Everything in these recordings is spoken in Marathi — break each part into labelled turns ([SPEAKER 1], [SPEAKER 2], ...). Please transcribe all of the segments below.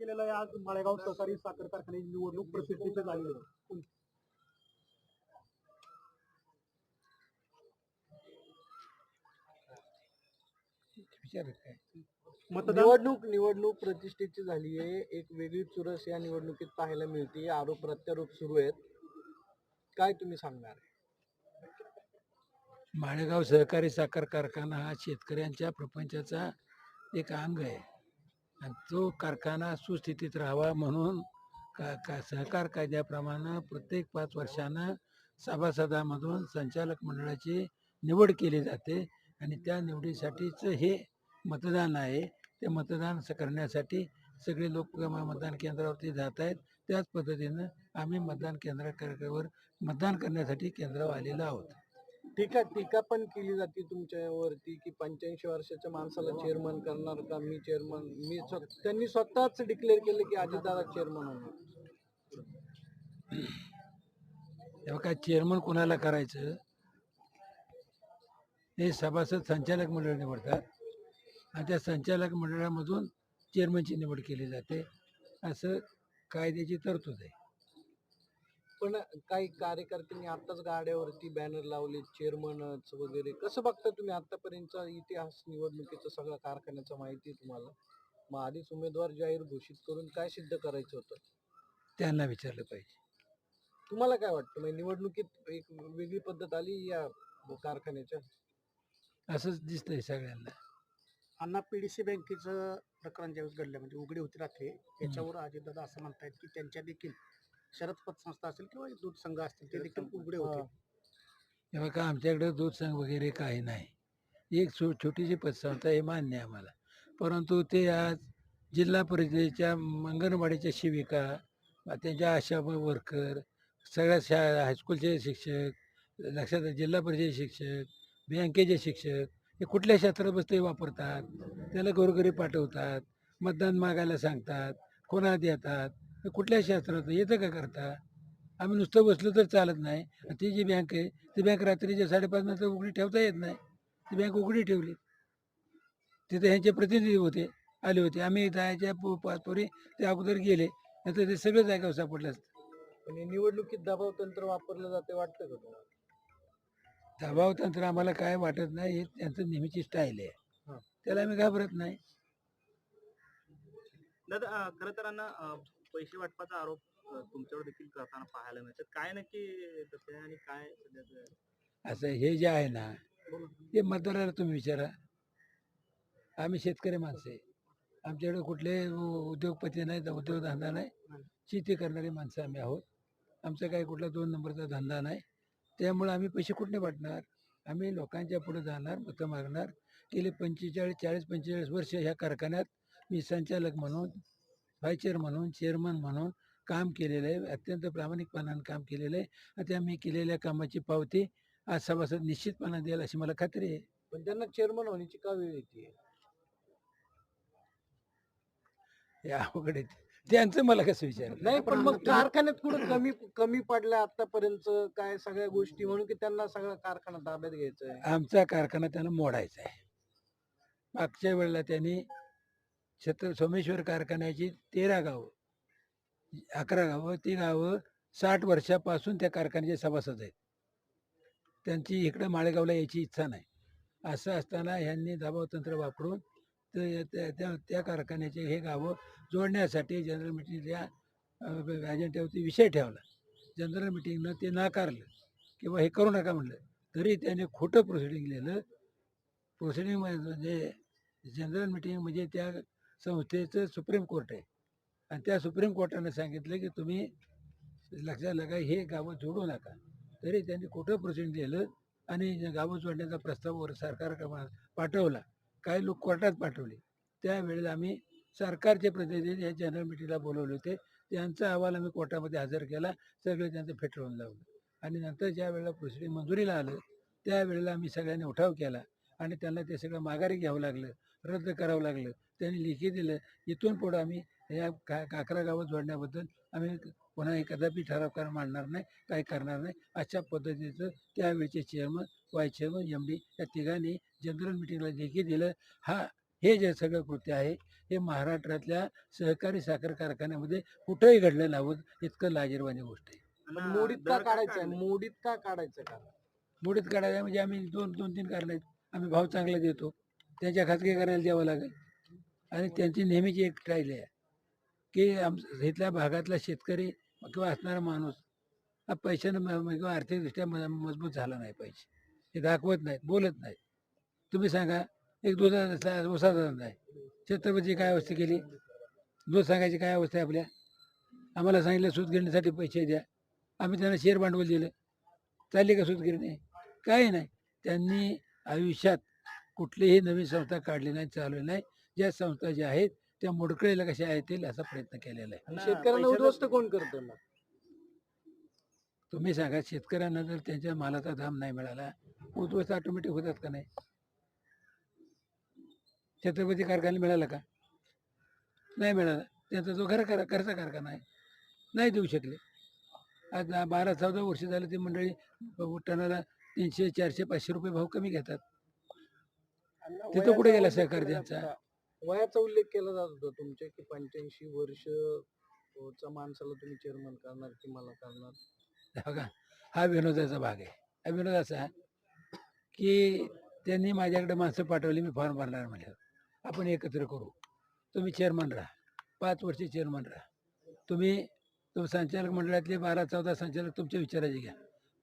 [SPEAKER 1] केलेलं आहे आज माळेगाव सहकारी साखर कारखान्याची निवडणूक प्रसिद्धीची झालेली आहे. मतदान
[SPEAKER 2] निवडणूक निवडणूक प्रतिष्ठेची झाली आहे. एक वेगळी चुरस या निवडणुकीत पाहायला मिळते. आरोप प्रत्यारोप सुरू आहेत. काय तुम्ही सांगणार?
[SPEAKER 3] माळेगाव सहकारी साखर कारखाना हा शेतकऱ्यांच्या प्रपंचाचा एक अंग आहे. आणि तो कारखाना सुस्थितीत राहावा म्हणून का का सहकार कायद्याप्रमाणे प्रत्येक पाच वर्षानं सभासदामधून संचालक मंडळाची निवड केली जाते आणि त्या निवडीसाठीच हे मतदान आहे. ते मतदान स- करण्यासाठी सगळे लोक मतदान केंद्रावरती जात आहेत. त्याच पद्धतीनं आम्ही मतदान केंद्रावर मतदान करण्यासाठी केंद्रावर आलेलो आहोत.
[SPEAKER 2] टीका टीका पण केली जाते तुमच्यावरती की पंच्याऐंशी वर्षाच्या माणसाला चेअरमन करणार का? मी चेअरमन मी स्वत त्यांनी स्वतःच डिक्लेअर केलं की अजितदादा चेअरमन होणार.
[SPEAKER 3] तेव्हा काय चेअरमन कोणाला करायचं? हे सभासद संचालक मंडळ निवडतात. आणि त्या संचालक मंडळामधून चेअरमनची निवड केली जाते. असं कायद्याची तरतूद आहे.
[SPEAKER 2] पण काही कार्यकर्त्यांनी आताच गाड्यावरती बॅनर लावले चेअरमनच वगैरे. कसं बघता तुम्ही आतापर्यंतचा इतिहास निवडणुकीचा सगळा कारखान्याचा माहिती आहे तुम्हाला? मग आधीच उमेदवार जाहीर घोषित करून काय सिद्ध करायचं होतं?
[SPEAKER 3] त्यांना विचारलं पाहिजे.
[SPEAKER 2] तुम्हाला काय वाटतं? म्हणजे निवडणुकीत एक वेगळी पद्धत आली या कारखान्याच्या?
[SPEAKER 3] असंच दिसतंय सगळ्यांना.
[SPEAKER 1] अण्णा पीडीसी बँकेचं प्रकरण ज्यावेळेस घडलं म्हणजे उघडी होती रात्री त्याच्यावर अजितदादा असं म्हणतायत की त्यांच्या देखील शरद पतसंस्था असेल किंवा दूध संघ असतील ते देखील उघडे होते
[SPEAKER 3] तेव्हा का आमच्याकडे दूध संघ वगैरे काही नाही. एक छो छोटीशी पतसंस्था हे मान्य आहे आम्हाला. परंतु ते आज जिल्हा परिषदेच्या अंगणवाडीच्या सेविका अ, त्यांच्या आशा वर्कर सगळ्या शा हायस्कूलचे शिक्षक लक्षात जिल्हा परिषद शिक्षक बँकेचे शिक्षक हे कुठल्या क्षेत्रात बसते वापरतात त्याला घरोघरी पाठवतात मतदान मागायला सांगतात कोणा देतात हे कुठल्या क्षेत्रात येतं का करता? आम्ही नुसतं बसलो तर चालत नाही. आणि ती जी बँक आहे ती बँक रात्रीच्या साडेपाच नंतर उघडी ठेवता येत नाही. ती बँक उघडी ठेवली. तिथे ह्यांचे प्रतिनिधी होते आले होते. आम्ही जायच्या पो- पाच पोरी ते अगोदर गेले. नंतर ते सगळं जागेवर सापडलं असतं.
[SPEAKER 2] हे निवडणुकीत दबाव तंत्र वापरलं जाते वाटतं का तुम्हाला?
[SPEAKER 3] दबाव तंत्र आम्हाला काय वाटत नाही हे त्यांचं नेहमीची स्टाईल आहे. त्याला आम्ही घाबरत नाही.
[SPEAKER 4] दादा खरं तर पैसे वाटपाचा आरोप तुमच्यावर देखील करताना पाहायला मिळतात. काय नक्की तसे आहे आणि काय सध्याचं
[SPEAKER 3] असं हे जे आहे ना ते मतदाराला तुम्ही विचारा. आम्ही शेतकरी माणसं आहे. आमच्याकडे कुठले उ- उद्योगपती नाही उद्योगधंदा नाही. शेती करणारी माणसं आम्ही आहोत. आमचा काही कुठला दोन नंबरचा धंदा नाही. त्यामुळे आम्ही पैसे कुठले वाटणार? आम्ही लोकांच्या पुढे जाणार मतं मागणार. गेले पंचेचाळीस चाळीस पंचेचाळीस वर्ष ह्या कारखान्यात मी संचालक म्हणून व्हायचेअर म्हणून चेअरमन म्हणून काम केलेलं आहे. अत्यंत प्रामाणिकपणानं काम केलेलं आहे. आणि त्या मी केलेल्या कामाची पावती आज सभासद निश्चितपणा देईल अशी मला खात्री आहे.
[SPEAKER 2] पण त्यांना चेअरमन होण्याची का वेळ येते?
[SPEAKER 3] हे अवघड त्यांचं मला कसं विचार
[SPEAKER 2] नाही पण मग कारखान्यात कुठं कमी कमी पडल्या आतापर्यंत काय सगळ्या गोष्टी म्हणून की त्यांना सगळा कारखाना ताब्यात घ्यायचा आहे?
[SPEAKER 3] आमचा कारखाना त्यांना मोडायचा आहे. मागच्या वेळेला त्यांनी छत्र सोमेश्वर कारखान्याची तेरा गावं अकरा गावं ती गावं साठ वर्षापासून त्या कारखान्याचे सभासद आहेत. त्यांची इकडं माळेगावला यायची इच्छा नाही. असं असताना ह्यांनी दबावतंत्र वापरून ते त्या त्या त्या कारखान्याचे हे गावं जोडण्यासाठी जनरल मिटिंगच्या अजेंड्यावरती विषय ठेवला. जनरल मिटिंगनं ते नाकारलं किंवा हे करू नका म्हणलं. तरी त्याने खोटं प्रोसिडिंग लिहिलं. प्रोसिडिंग म्हणजे जनरल मिटिंग म्हणजे त्या संस्थेचं सुप्रीम कोर्ट आहे. आणि त्या सुप्रीम कोर्टाने सांगितलं की तुम्ही लक्षात लगा हे गावं जोडू नका. तरी त्यांनी कुठं प्रोसिजन लिहिलं आणि जे गावं जोडण्याचा प्रस्ताव वर सरकार पाठवला. काही लोक कोर्टात पाठवले. त्यावेळेला आम्ही सरकारचे प्रतिनिधी या जनरल मिटिंगला बोलवले होते. त्यांचा अहवाल आम्ही कोर्टामध्ये हजर केला. सगळं त्यांचं फेटाळून लावलं. आणि नंतर ज्या वेळेला प्रोसिडिंग मंजुरीला आलं त्यावेळेला आम्ही सगळ्यांनी उठाव केला. आणि त्यांना ते सगळं माघारी घ्यावं लागलं रद्द करावं लागलं. त्यांनी लिखी दिलं. इथून पुढं आम्ही या का काकरा गावं जोडण्याबद्दल आम्ही पुन्हा कदापि ठराव कर मांडणार नाही काही करणार नाही. अशा पद्धतीचं त्यावेळचे chairman vice chairman M D या तिघांनी जनरल मिटिंगला लेखी दिलं. हा हे जे सगळं कृत्य आहे हे महाराष्ट्रातल्या सहकारी साखर कारखान्यामध्ये कुठंही घडलं नव्हतं इतकं लाजीरवाणी गोष्ट आहे.
[SPEAKER 2] मोडीत का
[SPEAKER 4] काढले?
[SPEAKER 2] मोडीत का काढायचं का
[SPEAKER 3] मोडीत काढायला म्हणजे आम्ही दोन दोन तीन कारण आहेत. आम्ही भाव चांगला देतो. त्यांच्या खाजगी करायला द्यावं लागेल. आणि त्यांची नेहमीची एक ट्रायल आहे. की आम इथल्या भागातला शेतकरी किंवा असणारा माणूस हा पैशानं म- म- किंवा आर्थिकदृष्ट्या म- मजबूत झाला नाही पाहिजे. हे दाखवत नाहीत बोलत नाहीत. तुम्ही सांगा एक दुधाचा उसाचा धंदा आहे छत्रपती काय अवस्था केली? दूध सांगायची काय अवस्था आहे आपल्या? आम्हाला सांगितलं सूत गिरण्यासाठी पैसे द्या. आम्ही त्यांना शेअर भांडवल दिलं. चालली का सूत गिरणी? काही नाही. त्यांनी आयुष्यात कुठलीही नवीन संस्था काढली नाही चालवली नाही. ज्या संस्था ज्या आहेत त्या मोडकळीला कशा येतील असा प्रयत्न केलेला आहे.
[SPEAKER 2] शेतकऱ्यांना उद्ध्वस्त कोण करतं मग?
[SPEAKER 3] तुम्ही सांगा शेतकऱ्यांना जर त्यांच्या मालाचा दाम नाही मिळाला उद्ध्वस्त ऑटोमॅटिक होतात का नाही? छत्रपती कारखाना मिळाला का? नाही मिळाला. त्यांचा जो घर करा घरचा कारखाना आहे नाही देऊ शकले. आज बारा चौदा वर्ष झालं ती मंडळी टनाला तीनशे चारशे पाचशे रुपये भाव कमी घेतात. तिथं कुठे गेला सहकार त्यांचा?
[SPEAKER 2] वयाचा उल्लेख केला जात होता तुमच्या की पंच्याऐंशी वर्ष चा माणसाला तुम्ही चेअरमन करणार की मला करणार?
[SPEAKER 3] बघा हा विनोदाचा भाग आहे. हा विनोद असा की त्यांनी माझ्याकडे माणसं पाठवली मी फॉर्म भरणार म्हणलं. आपण एकत्र करू. तुम्ही चेअरमन राहा. पाच वर्ष चेअरमन राहा. तुम्ही तुम संचालक मंडळातले बारा चौदा संचालक तुमच्या विचाराचे घ्या.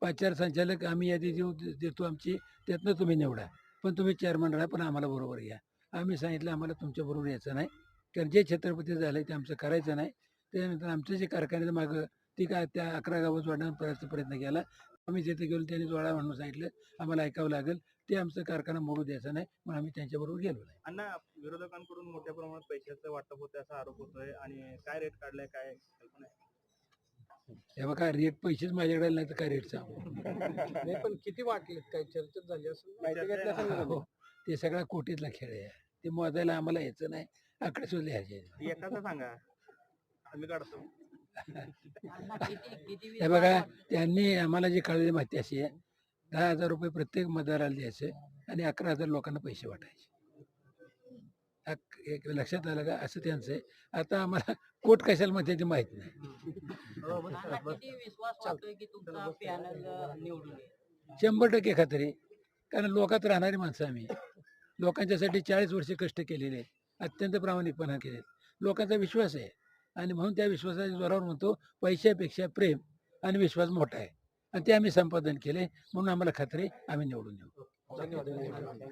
[SPEAKER 3] पाच चार संचालक आम्ही यादी देऊ देतो आमची त्यातनं तुम्ही निवडा. पण तुम्ही चेअरमन राहा पण आम्हाला बरोबर घ्या. आम्ही सांगितलं आम्हाला तुमच्या बरोबर यायचं नाही. कारण जे छत्रपती झालं ते आमचं करायचं नाही. त्यानंतर आमचं जे कारखान्याचं मागं ती काय त्या अकरा गावं जोडण्याचा प्रयत्न केला. आम्ही तिथे गेलो त्यांनी जोडा म्हणून सांगितलं आम्हाला ऐकावं लागेल. ते आमचं कारखाना मोडू द्यायचा नाही मग आम्ही त्यांच्याबरोबर गेलो नाही.
[SPEAKER 4] अण्णा विरोधकांकडून मोठ्या प्रमाणात पैशाचं वाटप होतं असा आरोप होतोय. आणि काय रेट काढलाय काय कल्पना आहे?
[SPEAKER 3] हे बघा रेट पैसेच माझ्याकडे नाही तर काय रेट सांगू?
[SPEAKER 2] नाही पण किती वाटलेत? काय चर्चेत झाली असेल ना?
[SPEAKER 4] चर्चा
[SPEAKER 2] घेतली असेल ना?
[SPEAKER 3] हो. ते सगळा कोटीतला खेळ आहे. ते मोजायला आम्हाला यायचं नाही. आकडे सुद्धा लिहायचे
[SPEAKER 4] ती एकाचा सांगा. आम्ही काढतो.
[SPEAKER 3] हे बघा त्यांनी आम्हाला जी कळलेली माहिती अशी आहे दहा हजार रुपये प्रत्येक मतदाराला द्यायचं आणि अकरा हजार लोकांना पैसे वाटायचे. एक लक्षात आलं का? असं त्यांचं आहे. आता आम्हाला कोट कशाला म्हणते ते माहीत नाही.
[SPEAKER 5] नाना, किती विश्वास वाटतोय की तुमचा पॅनल निवडून येईल?
[SPEAKER 3] शंभर टक्के खात्री. कारण लोकात राहणारी माणसं आम्ही. लोकांच्यासाठी चाळीस वर्ष कष्ट केलेले आहेत. अत्यंत प्रामाणिकपणा केले लोकांचा विश्वास आहे. आणि म्हणून त्या विश्वासाच्या जोरावर म्हणतो पैशापेक्षा प्रेम आणि विश्वास मोठा आहे. आणि ते आम्ही संपादन केले. म्हणून आम्हाला खात्री आम्ही निवडून येऊ.
[SPEAKER 2] धन्यवाद.